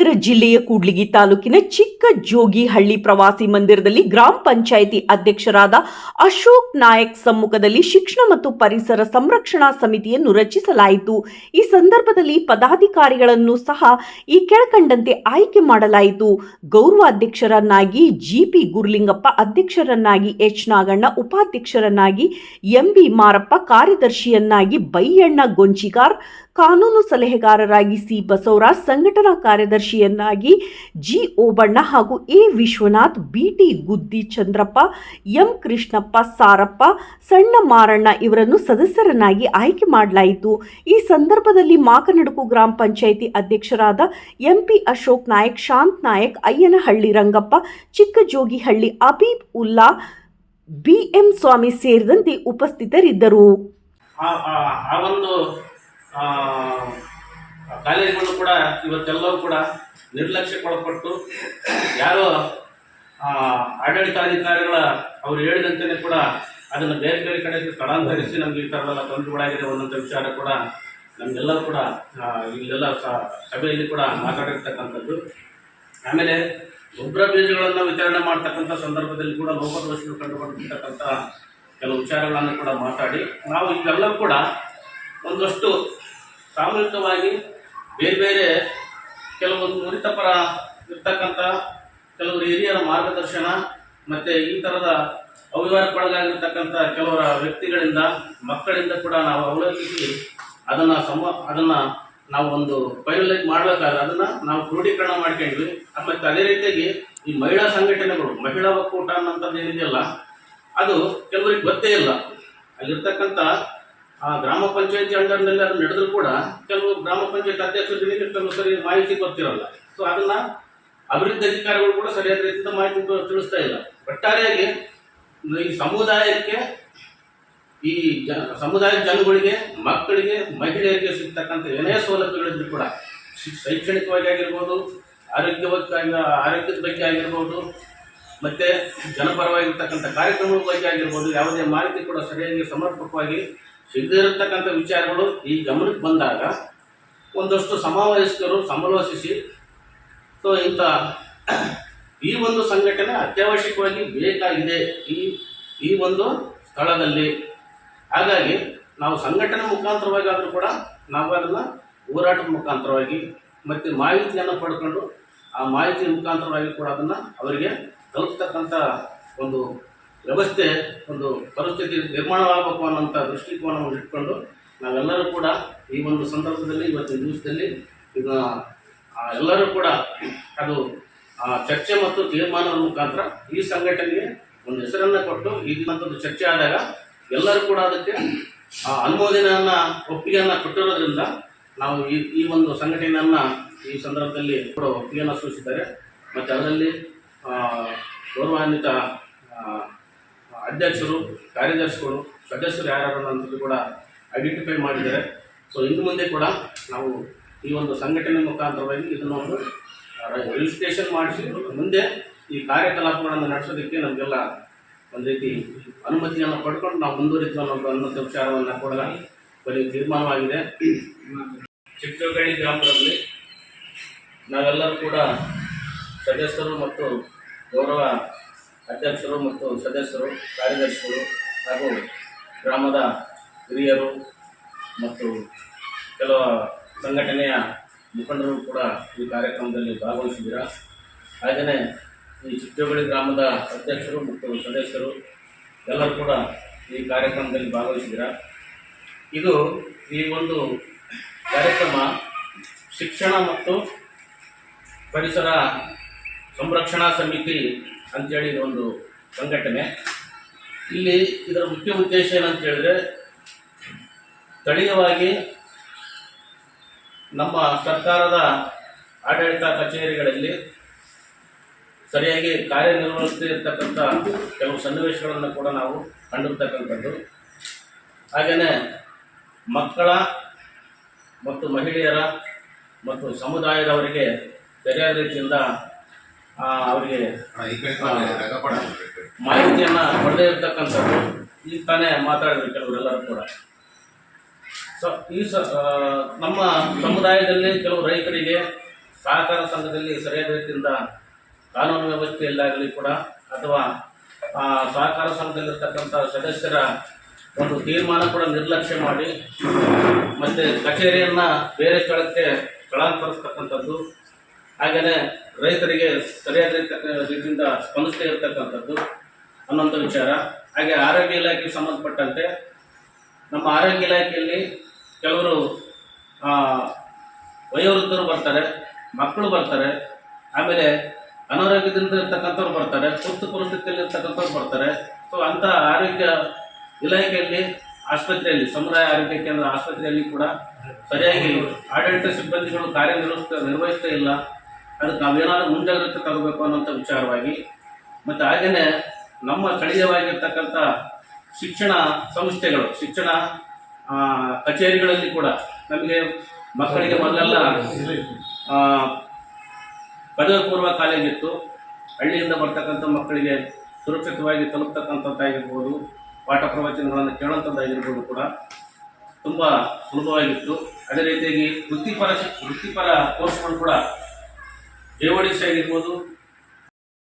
ಜಿಲ್ಲೆಯ ಕೂಡ್ಲಿಗಿ ತಾಲೂಕಿನ ಚಿಕ್ಕ ಜೋಗಿಹಳ್ಳಿ ಪ್ರವಾಸಿ ಮಂದಿರದಲ್ಲಿ ಗ್ರಾಮ ಪಂಚಾಯಿತಿ ಅಧ್ಯಕ್ಷರಾದ ಅಶೋಕ್ ನಾಯಕ್ ಸಮ್ಮುಖದಲ್ಲಿ ಶಿಕ್ಷಣ ಮತ್ತು ಪರಿಸರ ಸಂರಕ್ಷಣಾ ಸಮಿತಿಯನ್ನು ರಚಿಸಲಾಯಿತು. ಈ ಸಂದರ್ಭದಲ್ಲಿ ಪದಾಧಿಕಾರಿಗಳನ್ನು ಸಹ ಈ ಕೆಳಕಂಡಂತೆ ಆಯ್ಕೆ ಮಾಡಲಾಯಿತು. ಗೌರವಾಧ್ಯಕ್ಷರನ್ನಾಗಿ ಜಿಪಿ ಗುರುಲಿಂಗಪ್ಪ, ಅಧ್ಯಕ್ಷರನ್ನಾಗಿ ಎಚ್. ನಾಗಣ್ಣ, ಉಪಾಧ್ಯಕ್ಷರನ್ನಾಗಿ ಎಂಬಿ ಮಾರಪ್ಪ, ಕಾರ್ಯದರ್ಶಿಯನ್ನಾಗಿ ಬೈಯಣ್ಣ, ಗೊಂಚಿಗಾರ್, ಕಾನೂನು ಸಲಹೆಗಾರರಾಗಿ ಸಿ. ಬಸವರಾಜ್, ಸಂಘಟನಾ ಕಾರ್ಯದರ್ಶಿಯನ್ನಾಗಿ ಜಿ ಓಬಣ್ಣ ಹಾಗೂ ಎ ವಿಶ್ವನಾಥ್ ಬಿಟಿ ಗುದ್ದಿ ಚಂದ್ರಪ್ಪ, ಎಂ ಕೃಷ್ಣಪ್ಪ ಸಾರಪ್ಪ, ಸಣ್ಣ ಮಾರಣ್ಣ ಇವರನ್ನು ಸದಸ್ಯರನ್ನಾಗಿ ಆಯ್ಕೆ ಮಾಡಲಾಯಿತು. ಈ ಸಂದರ್ಭದಲ್ಲಿ ಮಾಕನಡುಕು ಗ್ರಾಮ ಪಂಚಾಯಿತಿ ಅಧ್ಯಕ್ಷರಾದ ಎಂಪಿ ಅಶೋಕ್ ನಾಯಕ್, ಶಾಂತ್ ನಾಯಕ್, ಅಯ್ಯನಹಳ್ಳಿ ರಂಗಪ್ಪ, ಚಿಕ್ಕಜೋಗಿಹಳ್ಳಿ ಅಬೀಬ್ ಉಲ್ಲಾ ಬಿಎಂ ಸ್ವಾಮಿ ಸೇರಿದಂತೆ ಉಪಸ್ಥಿತರಿದ್ದರು. ಆ ಒಂದು ಕಾಲೇಜುಗಳು ಕೂಡ ಇವತ್ತೆಲ್ಲವೂ ಕೂಡ ನಿರ್ಲಕ್ಷ್ಯಕ್ಕೊಳಪಟ್ಟು ಯಾರೋ ಆಡಳಿತಾಧಿಕಾರಿಗಳ ಅವರು ಹೇಳಿದಂತೆಯೇ ಕೂಡ ಅದನ್ನು ಬೇರೆ ಬೇರೆ ಕಡೆಗೆ ಸ್ಥಳಾಂತರಿಸಿ ನಮಗೆ ಈ ಥರದೆಲ್ಲ ತೊಂದರೆಗಳಾಗಿದೆ ಒಂದೊಂದು ವಿಚಾರ ಕೂಡ ನಮಗೆಲ್ಲರೂ ಕೂಡ ಇಲ್ಲೆಲ್ಲ ಸಭೆಯಲ್ಲಿ ಕೂಡ ಮಾತಾಡಿರ್ತಕ್ಕಂಥದ್ದು. ಆಮೇಲೆ ಗೊಬ್ಬರ ಬೀಜಗಳನ್ನು ವಿತರಣೆ ಮಾಡ್ತಕ್ಕಂಥ ಸಂದರ್ಭದಲ್ಲಿ ಕೂಡ ಲೋಪದೋಷಗಳು ಕಂಡುಕೊಂಡಿರ್ತಕ್ಕಂಥ ಕೆಲವು ವಿಚಾರಗಳನ್ನು ಕೂಡ ಮಾತಾಡಿ, ನಾವು ಇವೆಲ್ಲವೂ ಕೂಡ ಒಂದಷ್ಟು ಸಾಮೂಹಿಕವಾಗಿ ಬೇರೆ ಬೇರೆ ಕೆಲವೊಂದು ನುರಿತಪರ ಇರ್ತಕ್ಕಂಥ ಕೆಲವರು ಹಿರಿಯರ ಮಾರ್ಗದರ್ಶನ ಮತ್ತು ಈ ಥರದ ಅವ್ಯವಹಾರಕ್ಕೊಳಗಾಗಿರ್ತಕ್ಕಂಥ ಕೆಲವರ ವ್ಯಕ್ತಿಗಳಿಂದ, ಮಕ್ಕಳಿಂದ ಕೂಡ ನಾವು ಅವಲೋಕಿಸಿ ಅದನ್ನು ಸಮ ಅದನ್ನು ನಾವು ಒಂದು ಫೈನಲೈಸ್ ಮಾಡಬೇಕಾದ್ರೆ ಅದನ್ನು ನಾವು ಕ್ರೋಢೀಕರಣ ಮಾಡ್ಕೊಂಡ್ವಿ. ಮತ್ತು ಅದೇ ರೀತಿಯಾಗಿ ಈ ಮಹಿಳಾ ಸಂಘಟನೆಗಳು, ಮಹಿಳಾ ಒಕ್ಕೂಟ ಅನ್ನೋಂಥದ್ದು ಏನಿದೆಯಲ್ಲ, ಅದು ಕೆಲವರಿಗೆ ಗೊತ್ತೇ ಇಲ್ಲ. ಅಲ್ಲಿರ್ತಕ್ಕಂಥ ಆ ಗ್ರಾಮ ಪಂಚಾಯತಿ ಅಂಡರ್ನಲ್ಲಿ ಅದು ನಡೆದ್ರು ಕೂಡ ಕೆಲವು ಗ್ರಾಮ ಪಂಚಾಯತ್ ಅಧ್ಯಕ್ಷರಿಗೆ ಕೆಲವು ಸರಿ ಮಾಹಿತಿ ಗೊತ್ತಿರಲ್ಲ. ಸೊ ಅದನ್ನ ಅಭಿವೃದ್ಧಿ ಅಧಿಕಾರಿಗಳು ಕೂಡ ಸರಿಯಾದ ರೀತಿಯಿಂದ ಮಾಹಿತಿ ತಿಳಿಸ್ತಾ ಇಲ್ಲ. ಒಟ್ಟಾರೆಯಾಗಿ ಈ ಸಮುದಾಯಕ್ಕೆ ಈ ಜನ ಸಮುದಾಯದ ಜನಗಳಿಗೆ, ಮಕ್ಕಳಿಗೆ, ಮಹಿಳೆಯರಿಗೆ ಸಿಗ್ತಕ್ಕಂಥ ಏನೇ ಸೌಲಭ್ಯಗಳಿದ್ರು ಕೂಡ ಶೈಕ್ಷಣಿಕವಾಗಿ ಆಗಿರ್ಬೋದು ಆರೋಗ್ಯವಾಗಿ ಆರೋಗ್ಯದ ಬಗ್ಗೆ ಆಗಿರ್ಬೋದು, ಮತ್ತೆ ಜನಪರವಾಗಿರ್ತಕ್ಕಂಥ ಕಾರ್ಯಕ್ರಮಗಳ ಬಗ್ಗೆ ಆಗಿರ್ಬೋದು, ಯಾವುದೇ ಮಾಹಿತಿ ಕೂಡ ಸರಿಯಾಗಿ ಸಮರ್ಪಕವಾಗಿ ಸಿಗದೇ ವಿಚಾರಗಳು ಈ ಗಮನಕ್ಕೆ ಬಂದಾಗ ಒಂದಷ್ಟು ಸಮಾವೇಶಕರು ಸಮಾಲೋಚಿಸಿ, ಸೊ ಇಂಥ ಈ ಒಂದು ಸಂಘಟನೆ ಅತ್ಯವಶ್ಯಕವಾಗಿ ಬೇಕಾಗಿದೆ ಈ ಈ ಒಂದು ಸ್ಥಳದಲ್ಲಿ. ಹಾಗಾಗಿ ನಾವು ಸಂಘಟನೆ ಮುಖಾಂತರವಾಗಿ ಆದರೂ ಕೂಡ ನಾವು ಅದನ್ನು ಹೋರಾಟದ ಮುಖಾಂತರವಾಗಿ ಮತ್ತು ಮಾಹಿತಿಯನ್ನು ಪಡ್ಕೊಂಡು ಆ ಮಾಹಿತಿ ಮುಖಾಂತರವಾಗಿ ಕೂಡ ಅದನ್ನು ಅವರಿಗೆ ತಲುಪ್ತಕ್ಕಂಥ ಒಂದು ವ್ಯವಸ್ಥೆ ಒಂದು ಪರಿಸ್ಥಿತಿ ನಿರ್ಮಾಣವಾಗಬೇಕು ಅನ್ನೋಂಥ ದೃಷ್ಟಿಕೋನವನ್ನು ಇಟ್ಕೊಂಡು ನಾವೆಲ್ಲರೂ ಕೂಡ ಈ ಒಂದು ಸಂದರ್ಭದಲ್ಲಿ ಇವತ್ತಿನ ದಿವಸದಲ್ಲಿ ಇದನ್ನ ಎಲ್ಲರೂ ಕೂಡ ಅದು ಆ, ಚರ್ಚೆ ಮತ್ತು ತೀರ್ಮಾನದ ಮುಖಾಂತರ ಈ ಸಂಘಟನೆಗೆ ಒಂದು ಹೆಸರನ್ನು ಕೊಟ್ಟು ಈಗಿನಂಥದ್ದು ಚರ್ಚೆ ಆದಾಗ ಎಲ್ಲರೂ ಕೂಡ ಅದಕ್ಕೆ ಆ, ಅನುಮೋದನೆಯನ್ನ ಒಪ್ಪಿಗೆಯನ್ನು ಕೊಟ್ಟಿರೋದ್ರಿಂದ ನಾವು ಈ ಈ ಒಂದು ಸಂಘಟನೆಯನ್ನ ಈ ಸಂದರ್ಭದಲ್ಲಿ ಕೂಡ ಒಪ್ಪಿಗೆಯನ್ನು ಸೂಚಿಸಿದ್ದಾರೆ. ಮತ್ತು ಅದರಲ್ಲಿ ಗೌರವಾನ್ವಿತ ಅಧ್ಯಕ್ಷರು, ಕಾರ್ಯದರ್ಶಿಗಳು, ಸದಸ್ಯರು ಯಾರು ಅಂತಲೂ ಕೂಡ ಐಡೆಂಟಿಫೈ ಮಾಡಿದ್ದಾರೆ. ಸೊ ಇನ್ನು ಮುಂದೆ ಕೂಡ ನಾವು ಈ ಒಂದು ಸಂಘಟನೆ ಮುಖಾಂತರವಾಗಿ ಇದನ್ನು ಒಂದು ರಿಜಿಸ್ಟ್ರೇಷನ್ ಮಾಡಿಸಿ, ಮುಂದೆ ಈ ಕಾರ್ಯಕಲಾಪಗಳನ್ನು ನಡೆಸೋದಕ್ಕೆ ನಮಗೆಲ್ಲ ಒಂದು ರೀತಿ ಅನುಮತಿಯನ್ನು ಪಡ್ಕೊಂಡು ನಾವು ಮುಂದುವರಿತೀವಿ ಅನ್ನೋ ಅನ್ನೋಂಥ ವಿಚಾರವನ್ನು ಕೂಡ ಬರೀ ತೀರ್ಮಾನವಾಗಿದೆ. ಚಿಕ್ಕಗಳಿ ಗ್ರಾಮದಲ್ಲಿ ನಾವೆಲ್ಲರೂ ಕೂಡ ಸದಸ್ಯರು ಮತ್ತು ಗೌರವ ಅಧ್ಯಕ್ಷರು ಮತ್ತು ಸದಸ್ಯರು, ಕಾರ್ಯದರ್ಶಿಗಳು ಹಾಗೂ ಗ್ರಾಮದ ಹಿರಿಯರು ಮತ್ತು ಕೆಲವು ಸಂಘಟನೆಯ ಮುಖಂಡರು ಕೂಡ ಈ ಕಾರ್ಯಕ್ರಮದಲ್ಲಿ ಭಾಗವಹಿಸಿದ್ದೀರ? ಹಾಗೆಯೇ ಈ ಚಿಟ್ಟೋಗಳಿ ಗ್ರಾಮದ ಅಧ್ಯಕ್ಷರು ಮತ್ತು ಸದಸ್ಯರು ಎಲ್ಲರೂ ಕೂಡ ಈ ಕಾರ್ಯಕ್ರಮದಲ್ಲಿ ಭಾಗವಹಿಸಿದ್ದೀರ? ಇದು ಈ ಒಂದು ಕಾರ್ಯಕ್ರಮ ಶಿಕ್ಷಣ ಮತ್ತು ಪರಿಸರ ಸಂರಕ್ಷಣಾ ಸಮಿತಿ ಅಂತೇಳಿ ಇದೊಂದು ಸಂಘಟನೆ. ಇಲ್ಲಿ ಇದರ ಮುಖ್ಯ ಉದ್ದೇಶ ಏನಂತ ಹೇಳಿದ್ರೆ, ಸ್ಥಳೀಯವಾಗಿ ನಮ್ಮ ಸರ್ಕಾರದ ಆಡಳಿತ ಕಚೇರಿಗಳಲ್ಲಿ ಸರಿಯಾಗಿ ಕಾರ್ಯನಿರ್ವಹಿಸದೇ ಇರತಕ್ಕಂಥ ಕೆಲವು ಸನ್ನಿವೇಶಗಳನ್ನು ಕೂಡ ನಾವು ಕಂಡಿರ್ತಕ್ಕಂಥದ್ದು. ಹಾಗೆಯೇ ಮಕ್ಕಳ ಮತ್ತು ಮಹಿಳೆಯರ ಮತ್ತು ಸಮುದಾಯದವರಿಗೆ ಸರಿಯಾದ ರೀತಿಯಿಂದ ಅವರಿಗೆ ಮಾಹಿತಿಯನ್ನು ಕೊಡದೇ ಇರ್ತಕ್ಕಂಥದ್ದು ಈಗ ತಾನೇ ಮಾತಾಡಿದ್ರು ಕೆಲವರೆಲ್ಲರೂ ಕೂಡ. ಸೊ ಈ ಸ ನಮ್ಮ ಸಮುದಾಯದಲ್ಲಿ ಕೆಲವು ರೈತರಿಗೆ ಸಹಕಾರ ಸಂಘದಲ್ಲಿ ಸರಿಯಾದ ರೀತಿಯಿಂದ ಕಾನೂನು ವ್ಯವಸ್ಥೆಯಲ್ಲಾಗಲಿ ಕೂಡ ಅಥವಾ ಆ, ಸಹಕಾರ ಸಂಘದಲ್ಲಿರ್ತಕ್ಕಂಥ ಸದಸ್ಯರ ಒಂದು ತೀರ್ಮಾನ ಕೂಡ ನಿರ್ಲಕ್ಷ್ಯ ಮಾಡಿ ಮತ್ತು ಕಚೇರಿಯನ್ನು ಬೇರೆ ಸ್ಥಳಕ್ಕೆ ಸ್ಥಳಾಂತರಿಸ್ತಕ್ಕಂಥದ್ದು. ಹಾಗೆಯೇ ರೈತರಿಗೆ ಸರಿಯಾದ ರೀತಿ- ರೀತಿಯಿಂದ ಸ್ಪಂದಿಸದೇ ಇರತಕ್ಕಂಥದ್ದು ಅನ್ನೋಂಥ ವಿಚಾರ. ಹಾಗೆ ಆರೋಗ್ಯ ಇಲಾಖೆಗೆ ಸಂಬಂಧಪಟ್ಟಂತೆ ನಮ್ಮ ಆರೋಗ್ಯ ಇಲಾಖೆಯಲ್ಲಿ ಕೆಲವರು ವಯೋವೃದ್ಧರು ಬರ್ತಾರೆ, ಮಕ್ಕಳು ಬರ್ತಾರೆ, ಆಮೇಲೆ ಅನಾರೋಗ್ಯದಿಂದ ಇರ್ತಕ್ಕಂಥವ್ರು ಬರ್ತಾರೆ ತುರ್ತು ಪರಿಸ್ಥಿತಿಯಲ್ಲಿ ಇರ್ತಕ್ಕಂಥವ್ರು ಬರ್ತಾರೆ. ಸೊ ಅಂಥ ಆರೋಗ್ಯ ಇಲಾಖೆಯಲ್ಲಿ ಆಸ್ಪತ್ರೆಯಲ್ಲಿ, ಸಮುದಾಯ ಆರೋಗ್ಯ ಕೇಂದ್ರ ಆಸ್ಪತ್ರೆಯಲ್ಲಿ ಕೂಡ ಸರಿಯಾಗಿ ಆಡಳಿತ ಸಿಬ್ಬಂದಿಗಳು ಕಾರ್ಯನಿರ್ವಹಿಸ್ತಾ ನಿರ್ವಹಿಸ್ತಾ ಇಲ್ಲ. ಅದಕ್ಕೆ ನಾವೇನಾದ್ರೂ ಮುಂಜಾಗ್ರತೆ ತಗೋಬೇಕು ಅನ್ನೋಂಥ ವಿಚಾರವಾಗಿ ಮತ್ತು ಹಾಗೆಯೇ ನಮ್ಮ ಸ್ಥಳೀಯವಾಗಿರ್ತಕ್ಕಂಥ ಶಿಕ್ಷಣ ಸಂಸ್ಥೆಗಳು, ಶಿಕ್ಷಣ ಕಚೇರಿಗಳಲ್ಲಿ ಕೂಡ ನಮಗೆ ಮಕ್ಕಳಿಗೆ ಮೊದಲೆಲ್ಲ ಪದವಿ ಪೂರ್ವ ಕಾಲೇಜ್ ಇತ್ತು. ಹಳ್ಳಿಯಿಂದ ಬರ್ತಕ್ಕಂಥ ಮಕ್ಕಳಿಗೆ ಸುರಕ್ಷಿತವಾಗಿ ತಲುಪ್ತಕ್ಕಂಥದ್ದಾಗಿರ್ಬೋದು ಪಾಠ ಪ್ರವಚನಗಳನ್ನು ಕೇಳುವಂಥದ್ದಾಗಿರ್ಬೋದು ಕೂಡ ತುಂಬ ಸುಲಭವಾಗಿತ್ತು. ಅದೇ ರೀತಿಯಾಗಿ ವೃತ್ತಿಪರ ವೃತ್ತಿಪರ ಕೋರ್ಸ್ಗಳು ಕೂಡ ಡಿ ಆಗಿರ್ಬೋದು